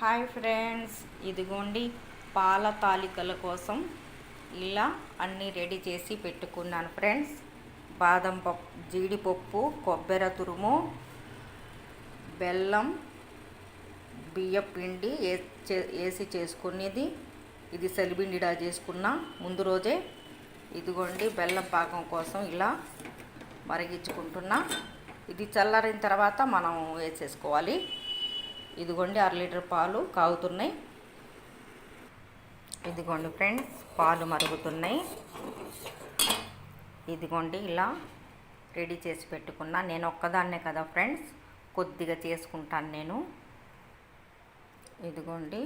Hi friends ఇదిగోండి పాల తాలికల కోసం ఇలా అన్నీ రెడీ చేసి పెట్టుకున్నాను ఫ్రెండ్స్. బాదం పప్పు జీడిపప్పు కొబ్బరి తురుము బెల్లం బియ్యం పిండి ఏ- చే- వేసి చేసుకునేది. ఇది సెలిబిండిడా చేసుకున్న. ముందు రోజే ఇదిగోండి బెల్లం పాకం కోసం ఇలా మరిగించుకుంటున్నా. ఇది చల్లారిన తర్వాత మనం వేసేసుకోవాలి. ఇదిగోండి అర లీటర్ పాలు కాగుతున్నాయి. ఇదిగోండి ఫ్రెండ్స్ పాలు మరుగుతున్నాయి. ఇదిగోండి ఇలా రెడీ చేసి పెట్టుకున్నా. నేను ఒక్కదాన్నే కదా ఫ్రెండ్స్ కొద్దిగా చేసుకుంటాను నేను. ఇదిగోండి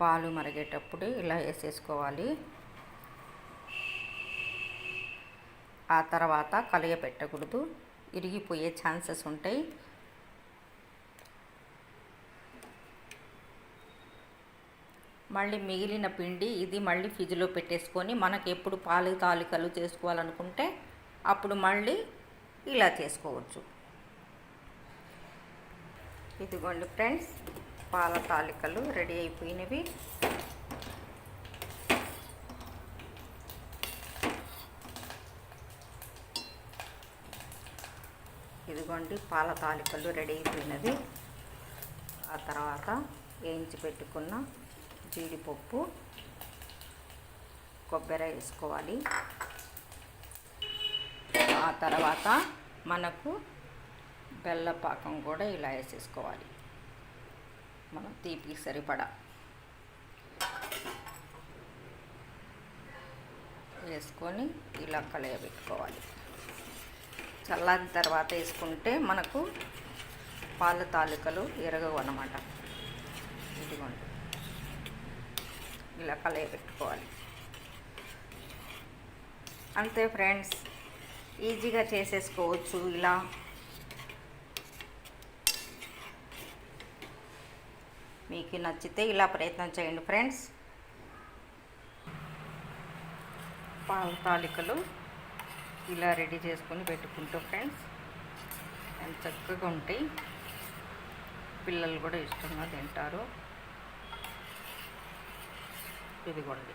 పాలు మరిగేటప్పుడు ఇలా వేసేసుకోవాలి. ఆ తర్వాత కలియ పెట్టకూడదు ఇరిగిపోయే ఛాన్సెస్ ఉంటాయి. మళ్ళీ మిగిలిన పిండి ఇది మళ్ళీ ఫ్రిడ్జ్లో పెట్టేసుకొని మనకి ఎప్పుడు పాలు తాలికలు చేసుకోవాలనుకుంటే అప్పుడు మళ్ళీ ఇలా చేసుకోవచ్చు. ఇదిగోండి ఫ్రెండ్స్ పాల తాలికలు రెడీ అయిపోయినవి. ఇదిగోండి పాల తాలికలు రెడీ అయిపోయినవి. ఆ తర్వాత వేయించి పెట్టుకున్న జీడిపప్పు కొబ్బరి వేసుకోవాలి. ఆ తర్వాత మనకు బెల్లపాకం కూడా ఇలా వేసేసుకోవాలి. మనం తీపికి సరిపడా. వేసుకొని ఇలా కలయబెట్టుకోవాలి. చల్లారిన తర్వాత వేసుకుంటే మనకు పాల తాలికలు ఎరగవు అన్నమాట. ఇదిగోండి. ఇలా కలయబెట్టుకోవాలి అంతే ఫ్రెండ్స్ ఈజీగా చేసేసుకోవచ్చు ఇలా. మీకు నచ్చితే ఇలా ప్రయత్నం చేయండి ఫ్రెండ్స్. పాల తాలికలు ఇలా రెడీ చేసుకొని పెట్టుకుంటాం ఫ్రెండ్స్. ఎంత చక్కగా ఉంటాయి. పిల్లలు కూడా ఇష్టంగా తింటారు. ఇదిగోండి